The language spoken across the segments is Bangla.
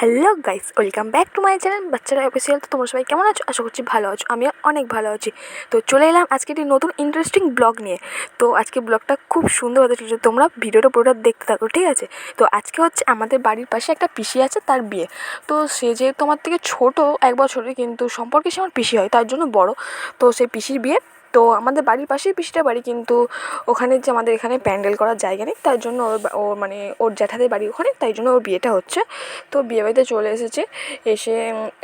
Hello guys welcome back to my channel বাচ্চারা অফিসিয়াল তো তোমরা সবাই কেমন আছো? আশা করছি ভালো আছো। আমিও অনেক ভালো আছি। তো চলে এলাম আজকে একটি নতুন ইন্টারেস্টিং ব্লগ নিয়ে। তো আজকে ব্লগটা খুব সুন্দর হতে চলেছে। তোমরা ভিডিওটা পুরোটা দেখতে থাকো, ঠিক আছে? তো আজকে হচ্ছে আমাদের বাড়ির পাশে একটা পিসি আছে, তার বিয়ে। তো সে যেহেতু আমার থেকে ছোটো, এক বছরের, কিন্তু সম্পর্কে সে আমার পিসি হয়, তার জন্য বড়। তো সেই পিসির বিয়ে তো আমাদের বাড়ির পাশেই পিসিটার বাড়ি, কিন্তু ওখানে যে আমাদের এখানে প্যান্ডেল করার জায়গা নেই, তার জন্য ওর ও মানে ওর জ্যাঠাদের বাড়ি ওখানে, তাই জন্য ওর বিয়েটা হচ্ছে। তো বিয়ে বাড়িতে চলে এসেছে, এসে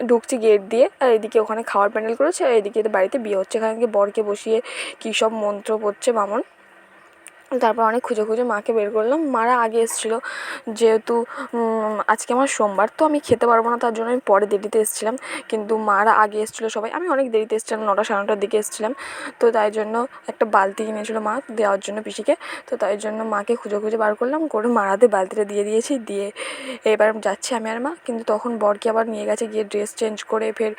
ঢুকছি গেট দিয়ে, আর এদিকে ওখানে খাওয়ার প্যান্ডেল করেছে, আর এদিকে বাড়িতে বিয়ে হচ্ছে। এখানে বরকে বসিয়ে কী সব মন্ত্র পড়ছে বামন তারপর অনেক খুঁজে খুঁজে মাকে বের করলাম। মারা আগে এসেছিল যেহেতু আজকে আমার সোমবার, তো আমি খেতে পারব না, তার জন্য আমি পরে দেরিতে এসেছিলাম। কিন্তু মারা আগে এসেছিল সবাই, আমি অনেক দেরিতে এসেছিলাম, নটা সাড়ে নটার দিকে এসেছিলাম। তো তাই জন্য একটা বালতি কিনেছিলো মা দেওয়ার জন্য পিসিকে। তো তাই জন্য মাকে খুঁজে খুঁজে বার করলাম, করে মারাতে বালতিটা দিয়ে দিয়েছি, দিয়ে এবার যাচ্ছি আমি আর মা। কিন্তু তখন বরকে আবার নিয়ে গেছে, গিয়ে ড্রেস চেঞ্জ করে ফের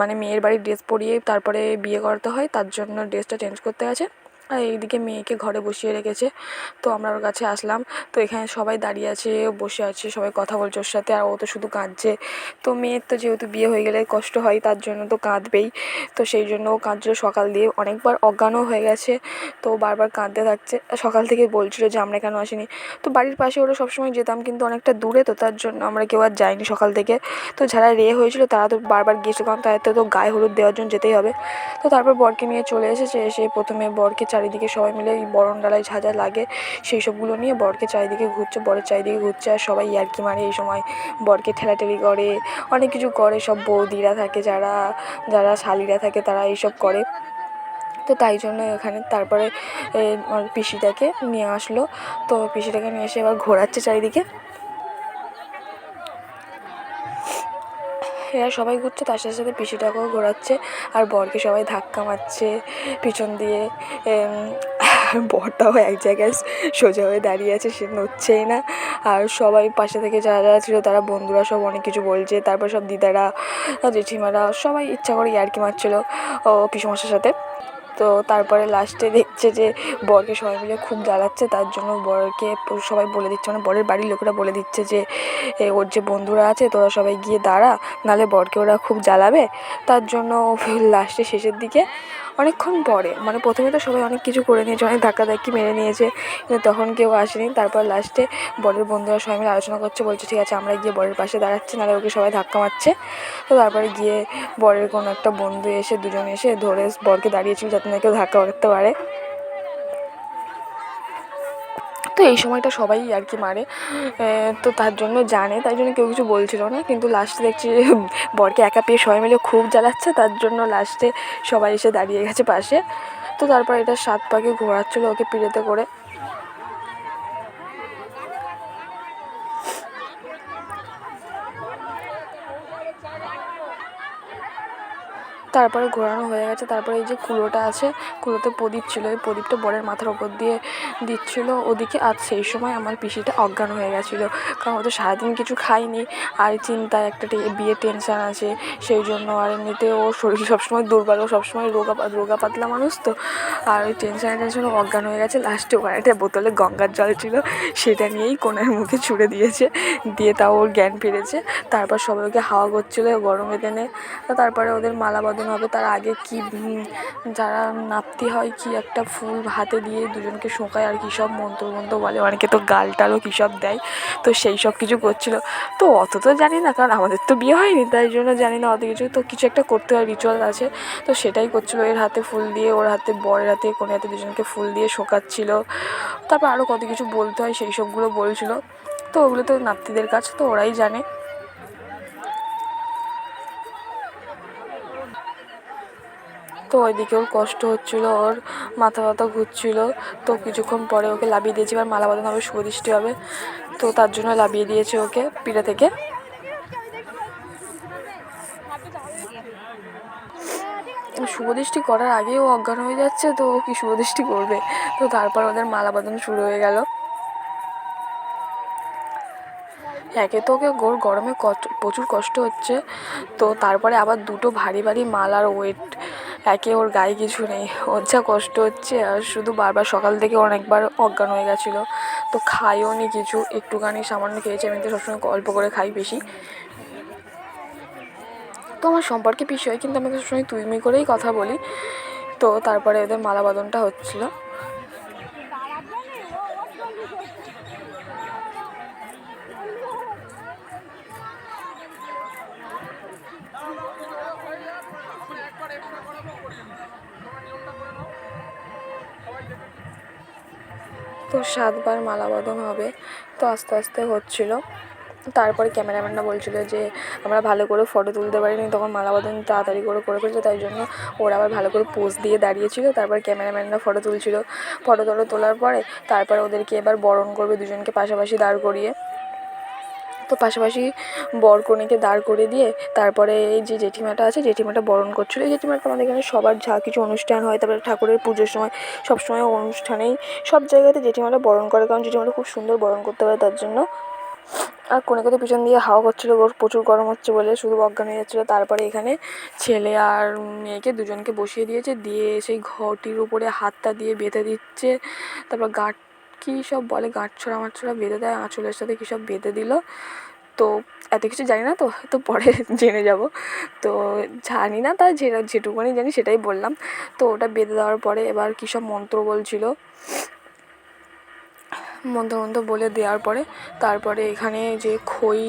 মানে মেয়ের বাড়ির ড্রেস পরিয়ে তারপরে বিয়ে করাতে হয়, তার জন্য ড্রেসটা চেঞ্জ করতে গেছে। আর এইদিকে মেয়েকে ঘরে বসিয়ে রেখেছে। তো আমরা ওর কাছে আসলাম। তো এখানে সবাই দাঁড়িয়ে আছে, বসে আছে, সবাই কথা বলছে ওর সাথে। আর ও তো শুধু কাঁদছে। তো মেয়ের তো যেহেতু বিয়ে হয়ে গেলে কষ্ট হয়, তার জন্য তো কাঁদবেই। তো সেই জন্য ও কাঁদছিল সকাল দিয়ে। অনেকবার অজ্ঞানও হয়ে গেছে। তো বারবার কাঁদতে থাকছে। সকাল থেকে বলছিল যে, আমরা কেন আসিনি। তো বাড়ির পাশে ওরা সবসময় যেতাম, কিন্তু অনেকটা দূরে। তো তার জন্য আমরা কেউ আর যাইনি সকাল থেকে। তো যারা রে হয়েছিল, তারা তো বারবার গিয়েছিল। কারণ তাদের তো গায়ে হলুদ দেওয়ার জন্য যেতেই হবে। তো তারপর বরকে নিয়ে চলে এসেছে। এসে প্রথমে বরকে চারিদিকে সবাই মিলে এই বরণ ডালায় যা যা লাগে সেই সবগুলো নিয়ে বরকে চারিদিকে ঘুরছে, বরের চারিদিকে ঘুরছে আর সবাই ইয়ার্কি মারে এই সময়। বরকে ঠেলাঠেলি করে, অনেক কিছু করে, সব বৌদিরা থাকে যারা যারা শালিরা থাকে তারা এইসব করে। তো তাই জন্য এখানে তারপরে পিসিটাকে নিয়ে আসলো। তো পিসিটাকে নিয়ে এসে এবার ঘোরাচ্ছে চারিদিকে। এরা সবাই ঘুরছে, তার সাথে সাথে পিসিটাকেও ঘোরাচ্ছে আর বরকে সবাই ধাক্কা মারছে পিছন দিয়ে। বরটাও এক জায়গায় সোজা হয়ে দাঁড়িয়ে আছে, সে নড়ছেই না। আর সবাই পাশে থেকে যারা যারা ছিল, তারা বন্ধুরা সব অনেক কিছু বলছে। তারপর সব দিদারা, জেঠিমারা সবাই ইচ্ছা করে ইয়ার্কি মারছিল ও পিসমশার সাথে। তো তারপরে লাস্টে দেখছে যে বরকে সবাই মিলে খুব জ্বালাচ্ছে, তার জন্য বরকে সবাই বলে দিচ্ছে মানে বরের বাড়ির লোকেরা বলে দিচ্ছে যে ওর যে বন্ধুরা আছে, তোরা সবাই গিয়ে দাঁড়া, নাহলে বরকে ওরা খুব জ্বালাবে। তার জন্য লাস্টে শেষের দিকে অনেকক্ষণ পরে মানে প্রথমে তো সবাই অনেক কিছু করে নিয়েছে, অনেক ধাক্কাধাক্কি মেরে নিয়েছে, কিন্তু তখন কেউ আসেনি। তারপর লাস্টে বরের বন্ধুরা সবাই মিলে আলোচনা করছে, বলছে, ঠিক আছে, আমরা গিয়ে বরের পাশে দাঁড়াচ্ছি, নাহলে ওকে সবাই ধাক্কা মারছে। তো তারপরে গিয়ে বরের কোনো একটা বন্ধু এসে, দুজন এসে ধরে বরকে দাঁড়িয়েছিল যাতে না কেউ ধাক্কা মারতে পারে। তো এই সময়টা সবাই আর কি মারে তো তার জন্য জানে, তাই জন্য কেউ কিছু বলছিল না, কিন্তু লাস্টে দেখছি বরকে একা পেয়ে সবাই মিলে খুব জ্বালাচ্ছে, তার জন্য লাস্টে সবাই এসে দাঁড়িয়ে গেছে পাশে। তো তারপর এটা সাত পাখি ঘোরাচ্ছিলো ওকে পিড়েতে করে। তারপরে ঘোরানো হয়ে গেছে। তারপরে এই যে কুলোটা আছে, কুলোতে প্রদীপ ছিল। এই প্রদীপটা বরের মাথার ওপর দিয়ে দিচ্ছিল। ওদিকে আর সেই সময় আমার পিসিটা অজ্ঞান হয়ে গেছিল। কারণ ও তো সারাদিন কিছু খাইনি আর চিন্তায় একটা বিয়ে টেনশন আছে। সেই জন্য আর এমনিতে ওর শরীর সবসময় দুর্বল। ও সবসময় রোগা রোগা পাতলা মানুষ তো। আর ওই টেনশনে টেনশনে অজ্ঞান হয়ে গেছে। লাস্টে ওখানে একটা বোতলে গঙ্গার জল ছিল। সেটা নিয়েই কোনার মুখে ছুঁড়ে দিয়েছে। দিয়ে তাও ওর জ্ঞান ফিরেছে। তারপর সবাই ওকে হাওয়া করছিল গরমে টেনে তারপরে ওদের মালা বদল হবে, তার আগে কি যারা নাপতি হয়, কি একটা ফুল হাতে দিয়ে দুজনকে শোকায় আর কী সব মন্ত্র মন্ত্র বলে। অনেকে তো গাল টালও কী সব দেয়। তো সেই সব কিছু করছিল। তো অত তো জানি না, কারণ আমাদের তো বিয়ে হয়নি, তাই জন্য জানি না অত কিছু। তো কিছু একটা করতে হয় রিচুয়াল আছে। তো সেটাই করছিল, এর হাতে ফুল দিয়ে, ওর হাতে, বরের হাতে, কোনে হাতে দুজনকে ফুল দিয়ে শোকাচ্ছিল। তারপর আরও কত কিছু বলতে হয়, সেই সবগুলো বলছিল। তো ওগুলো তো নাপ্তিদের কাজ, তো ওরাই জানে। তো ওইদিকে ওর কষ্ট হচ্ছিল, ওর মাথা ব্যথা ঘুরছিল। তো কিছুক্ষণ পরে ওকে লাবিয়ে দিয়েছি, এবার মালা বাঁধানো হবে সুদৃষ্টি হবে। তো তার জন্য লাবিয়ে দিয়েছে ওকে পিঠে থেকে। শুভদৃষ্টি করার আগেও অজ্ঞান হয়ে যাচ্ছে, তো ও কি শুভদৃষ্টি করবে? তো তারপর ওদের মালা বাঁধানো শুরু হয়ে গেল। একে তো ওকে ওর গরমে কষ্ট প্রচুর কষ্ট হচ্ছে। তো তারপরে আবার দুটো ভারী ভারী মাল আর ওয়েট একে ওর গায়ে কিছু নেই। ওর যা কষ্ট হচ্ছে, আর শুধু বারবার সকাল থেকে অনেকবার অজ্ঞান হয়ে গেছিল। তো খাইও নি কিছু, একটুখানি সামান্য খেয়েছে, আমি তো সবসময় অল্প করে খাই বেশি। তো আমার সম্পর্কে হয় কিন্তু আমি সবসময় তুইমি করেই কথা বলি। তো তারপরে এদের মালাবাদনটা হচ্ছিল। তো সাতবার মালা বদন হবে। তো আস্তে আস্তে হচ্ছিল। তারপরে ক্যামেরাম্যানরা বলছিল যে, আমরা ভালো করে ফটো তুলতে পারিনি, তখন মালা বদন তাড়াতাড়ি করে করে ফেলছে, তাই জন্য ওরা আবার ভালো করে পোজ দিয়ে দাঁড়িয়েছিল। তারপর ক্যামেরাম্যানরা ফটো তুলছিল। ফটো টটো তোলার পরে, তারপরে ওদেরকে এবার বরণ করবে দুজনকে পাশাপাশি দাঁড় করিয়ে। তো পাশাপাশি বর কনেকে দাঁড় করে দিয়ে তারপরে এই যে জেঠিমাটা আছে, জেঠিমাটা বরণ করছিল। এই জেঠিমাটা আমাদের এখানে সবার যা কিছু অনুষ্ঠান হয়, তারপরে ঠাকুরের পুজোর সময় সব সময় অনুষ্ঠানেই সব জায়গাতে জেঠিমাটা বরণ করে, কারণ জেঠিমাটা খুব সুন্দর বরণ করতে পারে তার জন্য। আর কনেকে তো পিছন দিয়ে হাওয়া করছিল, ওর প্রচুর গরম হচ্ছে বলে শুধু অজ্ঞান হয়ে যাচ্ছিল। তারপরে এখানে ছেলে আর মেয়েকে দুজনকে বসিয়ে দিয়েছে, দিয়ে সেই ঘরটির উপরে হাতটা দিয়ে বেঁধে দিচ্ছে, তারপর গাঁট কী সব বলে গাঁট ছড়া মাঠ ছড়া বেঁধে দেয়, আঁচলের সাথে কী সব বেঁধে দিল। তো এত কিছু জানি না তো তো পরে জেনে যাব। তো জানি না তা যে, যেটুকুনি জানি সেটাই বললাম। তো ওটা বেঁধে দেওয়ার পরে এবার কী সব মন্ত্র বলছিল? মন্ত্র মন্ত্র বলে দেওয়ার পরে তারপরে এখানে যে খই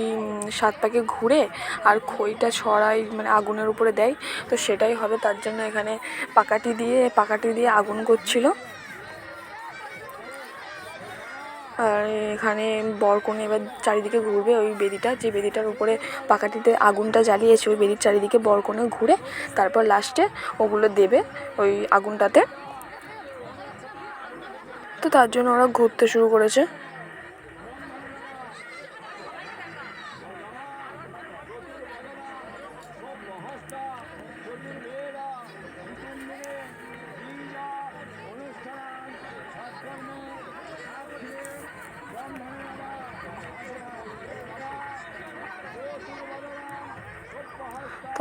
সাত পাকে ঘুরে আর খইটা ছড়াই মানে আগুনের উপরে দেয়। তো সেটাই হবে, তার জন্য এখানে পাকাটি দিয়ে পাকাটি দিয়ে আগুন করছিল। আর এখানে বর কনে এবার চারিদিকে ঘুরবে ওই বেদিটা, যে বেদিটার উপরে পাকাটিতে আগুনটা জ্বালিয়েছে, ওই বেদির চারিদিকে বর কনে ঘুরে তারপর লাস্টে ওগুলো দেবে ওই আগুনটাতে। তো তার জন্য ওরা ঘুরতে শুরু করেছে।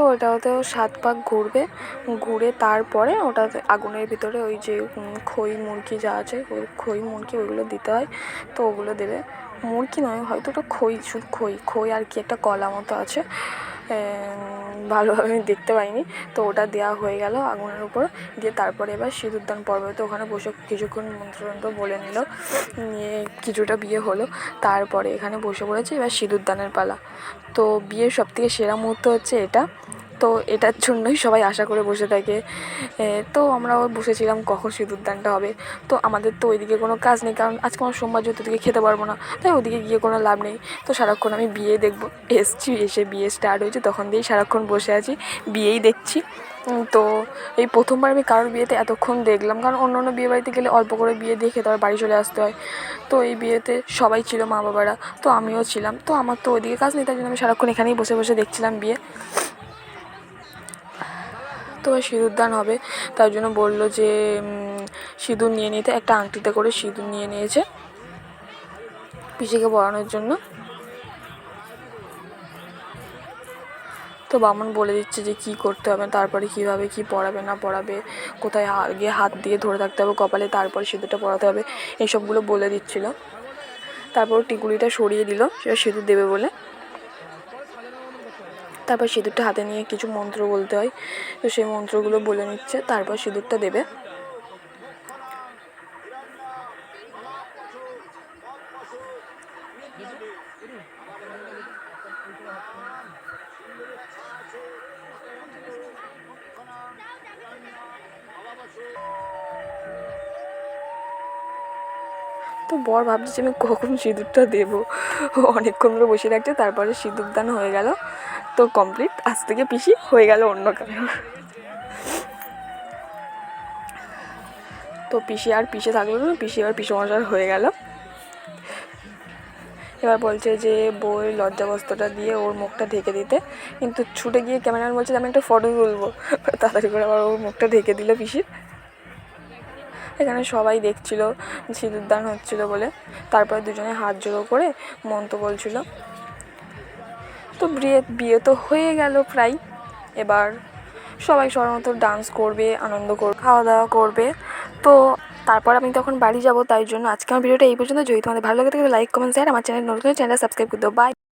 তো ওটাতেও সাত পাক ঘুরবে। ঘুরে তারপরে ওটা আগুনের ভিতরে ওই যে খই মুরগি যা আছে, ওই খই মুরগি ওইগুলো দিতে হয়। তো ওগুলো দেবে। মুরগি নয়, হয়তো ওটা খই খই খই আর কি একটা কলা মতো আছে। ভালোভাবে আমি দেখতে পাইনি। তো ওটা দেওয়া হয়ে গেল আগুনের উপর। দিয়ে তারপরে এবার সিঁদুরদান পর্ব তো ওখানে বসে কিছুক্ষণ মন্ত্রতন্ত্র বলে নিল। নিয়ে কিছুটা বিয়ে হলো। তারপরে এখানে বসে পড়েছে এবার সিঁদুরদানের পালা। তো বিয়ের সবথেকে সেরা মুহূর্ত হচ্ছে এটা। তো এটার জন্যই সবাই আশা করে বসে থাকে। তো আমরাও বসেছিলাম কখন সিঁদুরদানটা হবে। তো আমাদের তো ওইদিকে কোনো কাজ নেই, কারণ আজকে আমার সোমবার, যেহেতু ওদিকে খেতে পারব না, তাই ওদিকে গিয়ে কোনো লাভ নেই। তো সারাক্ষণ আমি বিয়ে দেখব। এসছি, এসে বিয়ে স্টার্ট হয়েছে, তখন দিয়েই সারাক্ষণ বসে আছি, বিয়েই দেখছি। তো এই প্রথমবার আমি কারোর বিয়েতে এতক্ষণ দেখলাম, কারণ অন্য অন্য বিয়ে বাড়িতে গেলে অল্প করে বিয়ে দেখে তারপর বাড়ি চলে আসতে হয়। তো এই বিয়েতে সবাই ছিল মা বাবারা তো আমিও ছিলাম। তো আমার তো ওইদিকে কাজ নেই তার জন্য আমি সারাক্ষণ এখানেই বসে বসে দেখছিলাম বিয়ে। তো সিঁদুরদান হবে। তার জন্য বলল যে সিঁদুর নিয়ে নিতে। একটা আংটিতে করে সিঁদুর নিয়ে নিয়েছে পিসিকে পড়ানোর জন্য। তো বামন বলে দিচ্ছে যে, কী করতে হবে, তারপরে কীভাবে কী পড়াবে, না পড়াবে, কোথায় গিয়ে হাত দিয়ে ধরে থাকতে হবে, কপালে, তারপরে সিঁদুরটা পড়াতে হবে এইসবগুলো বলে দিচ্ছিল। তারপর টিকুলিটা সরিয়ে দিল, সেটা সিঁদুর দেবে বলে। তারপর সিঁদুরটা হাতে নিয়ে কিছু মন্ত্র বলতে হয়। তো সেই মন্ত্রগুলো বলে নিচ্ছে, তারপর সিঁদুরটা দেবে। তো বর ভাবছে যে আমি কখন সিঁদুরটা দেবো। অনেকক্ষণ ধরে বসে রাখছে তারপরে সিঁদুর দান হয়ে গেল। তো কমপ্লিট আজ থেকে পিসি হয়ে গেল অন্য কারও। তো পিসি আর পিসে থাকল না, পিসি এবার পিসে মশার হয়ে গেল। এবার বলছে যে বই লজ্জাবস্ত্রটা দিয়ে ওর মুখটা ঢেকে দিতে। কিন্তু ছুটে গিয়ে ক্যামেরাম্যান বলছে, আমি একটা ফটো তুলবো। তাড়াতাড়ি করে আবার ওর মুখটা ঢেকে দিল পিসির। এখানে সবাই দেখছিল সিঁদুরদান হচ্ছিল বলে। তারপরে দুজনে হাত জোড়ো করে মন্ত্র বলছিল তো বিয়ে বিয়ে তো হয়ে গেল প্রায়। এবার সবাই সবার মতো ডান্স করবে, আনন্দ করবে খাওয়া দাওয়া করবে। তো তারপর আমি তখন বাড়ি যাব, তাই জন্য আজকে আমার ভিডিওটা এই পর্যন্ত। যদি তোমাদের ভালো লাগে তাহলে লাইক কমেন্ট শেয়ার আমার চ্যানেল নতুন চ্যানেল সাবস্ক্রাইব করে দাও। বাই